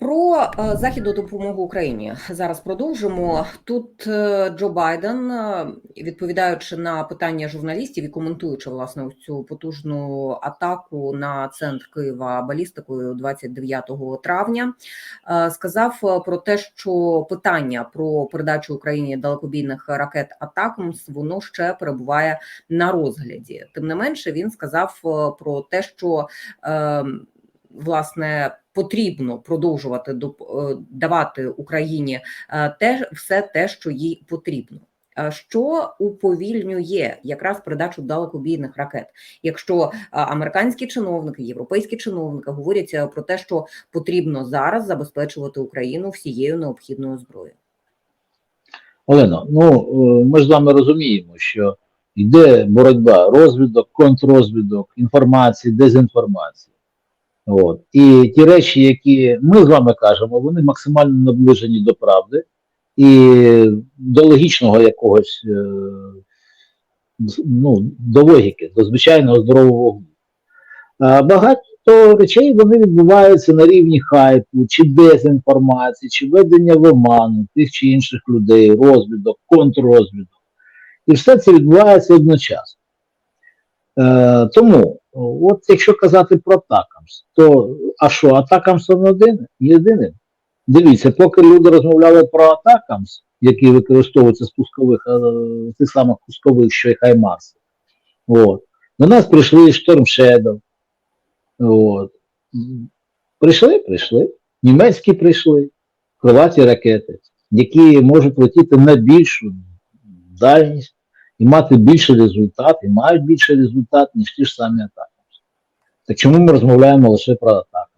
Про е, західну допомогу Україні зараз продовжимо. Тут е, Джо Байден, е, відповідаючи на питання журналістів і коментуючи власне цю потужну атаку на центр Києва балістикою 29 травня, сказав про те, що питання про передачу Україні далекобійних ракет Атакмс воно ще перебуває на розгляді. Тим не менше, він сказав про те, що е, власне потрібно продовжувати е, давати Україні е, те все те, що їй потрібно. Е, Що уповільнює якраз передачу далекобійних ракет, якщо американські чиновники, європейські чиновники говорять про те, що потрібно зараз забезпечувати Україну всією необхідною зброєю. Олено, ну ми ж з вами розуміємо, що йде боротьба розвідок, контррозвідок, інформації, дезінформації. От. І ті речі, які ми з вами кажемо, вони максимально наближені до правди і до логічного якогось, е, ну, до логіки, до звичайного здорового багато речей вони відбуваються на рівні хайпу, чи дезінформації, чи ведення в оману тих чи інших людей, розвідок, контррозвідок. І все це відбувається одночасно. Е, тому, от якщо казати про Атакамс, то а що, Атакамс один? Єдиним. Дивіться, поки люди розмовляли про Атакамс, які використовуються з пускових, е, тих самих пускових, що й Хаймарси, от, до нас прийшли Shadow, От. Прийшли, прийшли. Німецькі прийшли, крилаті ракети, які можуть летіти на більшу дальність і мати більший результат, і мають більший результат, ніж ті ж самі атаки. Так чому ми розмовляємо лише про атаки?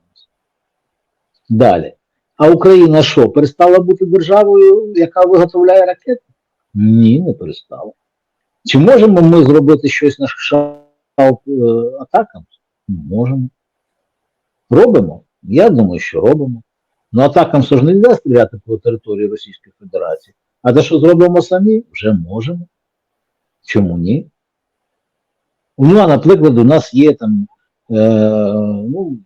Далі. А Україна що, перестала бути державою, яка виготовляє ракети? Ні, не перестала. Чи можемо ми зробити щось на кшталт е, атакам? Можемо. Робимо? Я думаю, що робимо. Ну атакам ж не можна стріляти по території Російської Федерації. А те, що зробимо самі, вже можемо. Чому ні? Ну, а, наприклад, у нас є там, е, ну,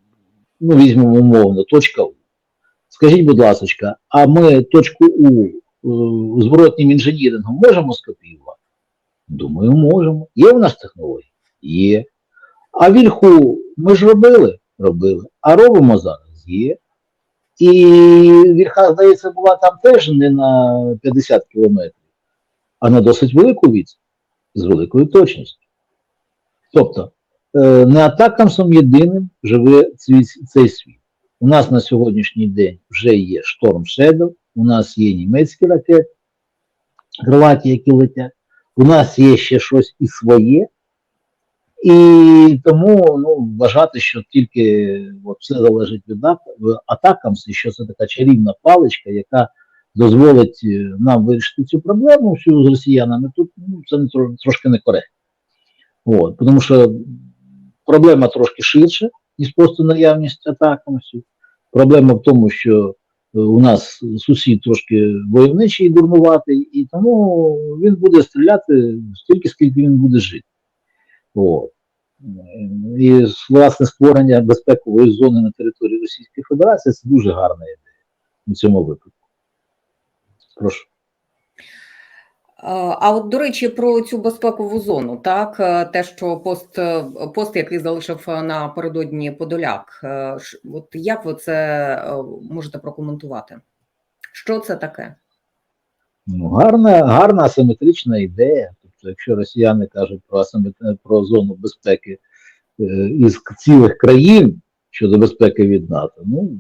ну, візьмемо умовно, точка У. Скажіть, будь ласка, а ми точку У е, зворотнім інженірингом можемо скопіювати? Думаю, можемо. Є в нас технології? Є. А вільху ми ж робили? Робили. А робимо зараз? Є. І вільха, здається, була там теж не на 50 кілометрів, а на досить велику відстань з великою точністю. Тобто, е, не атакамсом єдиним живе цей, цей світ. У нас на сьогоднішній день вже є Storm Shadow, у нас є німецькі ракети, крилаті, які летять, у нас є ще щось і своє. І тому ну, вважати, що тільки от, все залежить від атакамс, і що це така чарівна паличка, яка дозволить е, нам вирішити цю проблему всю з росіянами, тут ну, це не тро- трошки некоректно. От, тому що проблема трошки ширша, ніж просто наявність атакамсів. Проблема в тому, що е, у нас сусід трошки войовничий і дурнуватий, і тому він буде стріляти стільки, скільки він буде жити. От. І власне створення безпекової зони на території Російської Федерації це дуже гарна ідея у цьому випадку. Прошу. А от до речі, про цю безпекову зону, так е, те, що пост, е, пост, який залишив е, напередодні Подоляк, от як ви це можете прокоментувати? Що це таке? Ну, гарна, гарна асиметрична ідея. Тобто, якщо росіяни кажуть про асимет- про зону безпеки із цілих країн щодо безпеки від НАТО, ну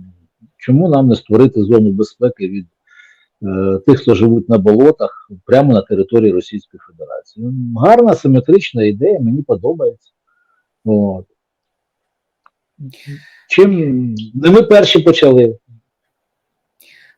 чому нам не створити зону безпеки від тих, хто живуть на болотах, прямо на території Російської Федерації? Гарна симетрична ідея, мені подобається. От. Чим не ми перші почали.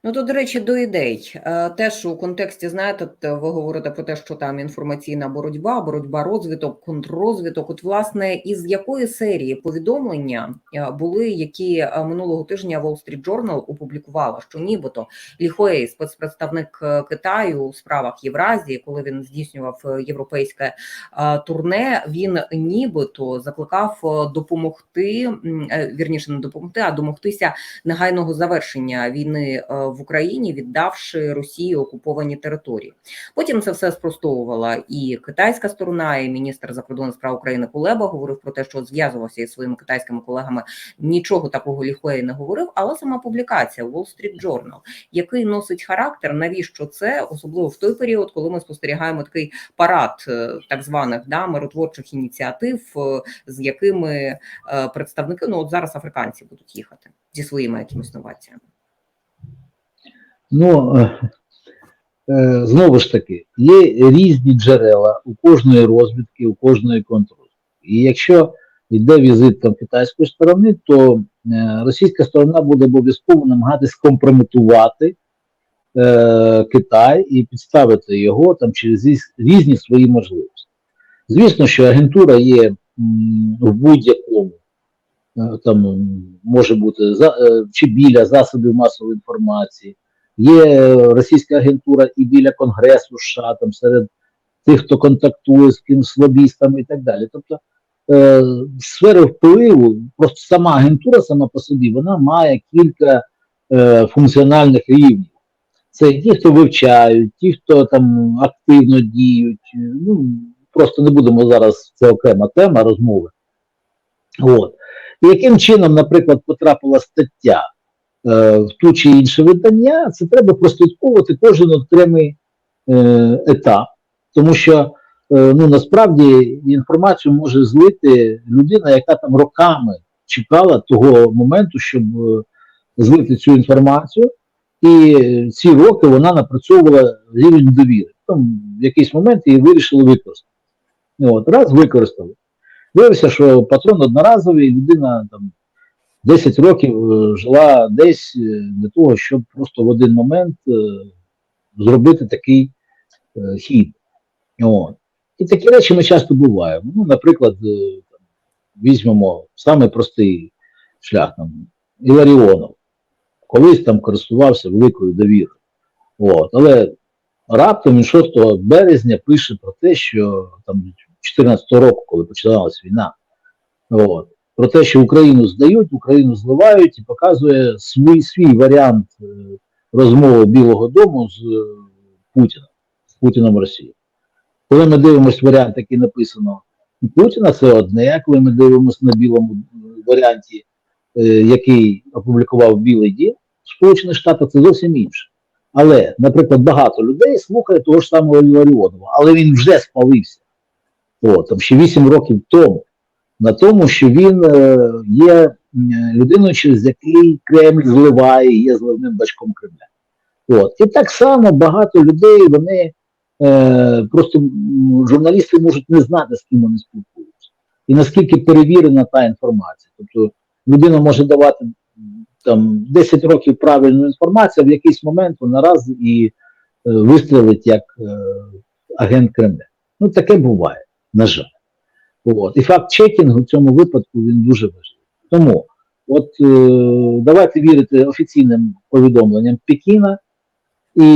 Ну, то, до речі, до ідей. Е, Теж у контексті, знаєте, от ви говорите про те, що там інформаційна боротьба, боротьба розвиток, контррозвиток. От, власне, із якої серії повідомлення е, були, які е, минулого тижня Wall Street Journal опублікувала, що нібито Ліхуей, спецпредставник е, Китаю у справах Євразії, коли він здійснював е, європейське е, турне, він нібито закликав е, допомогти, е, вірніше не допомогти, а домогтися негайного завершення війни е, в Україні, віддавши Росії окуповані території. Потім це все спростовувала і китайська сторона, і міністр закордонних справ України Кулеба говорив про те, що зв'язувався із своїми китайськими колегами. Нічого такого ліхуей не говорив. Але сама публікація Wall Street Journal, який носить характер, навіщо це особливо в той період, коли ми спостерігаємо такий парад е, так званих да миротворчих ініціатив, е, з якими е, представники ну от зараз африканці будуть їхати зі своїми якимись новаціями. Ну, е, е, знову ж таки, є різні джерела у кожної розвідки, у кожної контррозвідки. І якщо йде візит там китайської сторони, то е, російська сторона буде обов'язково намагатись компрометувати е, Китай і підставити його там через різні свої можливості. Звісно, що агентура є в будь-якому, там може бути чи біля засобів масової інформації. Є російська агентура і біля Конгресу США, там серед тих, хто контактує з ким, з лобістами і так далі. Тобто е, сфери впливу, просто сама агентура сама по собі, вона має кілька е, функціональних рівнів. Це ті, хто вивчають, ті, хто там активно діють. Ну, просто не будемо зараз, це окрема тема розмови. От. І яким чином, наприклад, потрапила стаття в ту чи інше видання, це треба прослідковувати кожен окремий е, етап, тому що е, ну, насправді інформацію може злити людина, яка там роками чекала того моменту, щоб е, злити цю інформацію, і ці роки вона напрацьовувала рівень довіри. Там в якийсь момент її вирішили використати. От, раз використали. Виявилося, що патрон одноразовий, людина там 10 років е, жила десь е, для того, щоб просто в один момент е, зробити такий хід. От. І такі речі ми часто буваємо. Ну, наприклад, візьмемо самий простий шлях там, Іларіонов. Колись там користувався великою довірою. От. Але раптом він 6 березня пише про те, що там 14 року, коли починалася війна, от, про те, що Україну здають, Україну зливають і показує свій свій варіант е, розмови Білого Дому з е, Путіним, з Путіном Росії. Коли ми дивимося варіант, який написано Путіна, це одне, коли ми дивимося на білому е, варіанті, який опублікував Білий Дім Сполучених Штатів, це зовсім інше. Але, наприклад, багато людей слухає того ж самого Ларіонова, але він вже спалився. О, там ще 8 років тому на тому, що він е, є людиною, через який Кремль зливає, є зливним бачком Кремля. От. І так само багато людей, вони е, просто журналісти можуть не знати, з ким вони спілкуються. І наскільки перевірена та інформація. Тобто людина може давати там 10 років правильну інформацію, а в якийсь момент вона раз і е, вистрілить як е, агент Кремля. Ну таке буває, на жаль. От. І факт чекінгу в цьому випадку він дуже важливий. Тому от е, давайте вірити офіційним повідомленням Пекіна і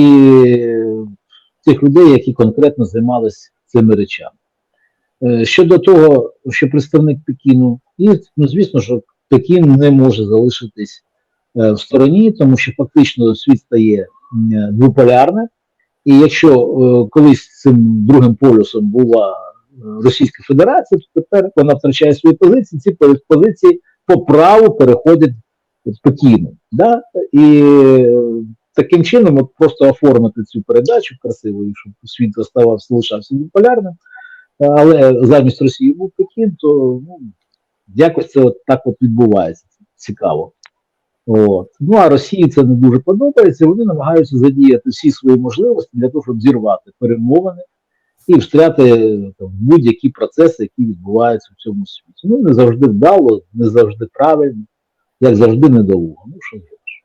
тих людей, які конкретно займалися цими речами. Е, щодо того, що представник Пекіну, і, ну, звісно, що Пекін не може залишитись е, в стороні, тому що фактично світ стає е, двополярним. І якщо е, колись цим другим полюсом була е, Російська Федерація, то тепер вона втрачає свої позиції, ці позиції по праву переходять в Пекіну. Да? І е, таким чином от просто оформити цю передачу красивою, щоб світ оставався, залишався двополярним, але замість Росії був Пекін, то ну, якось це от так от відбувається. Цікаво. От. Ну а Росії це не дуже подобається. Вони намагаються задіяти всі свої можливості для того, щоб зірвати перемовини і встряти там, будь-які процеси, які відбуваються в цьому світі. Ну не завжди вдало, не завжди правильно, як завжди недолуго. Ну що зробиш.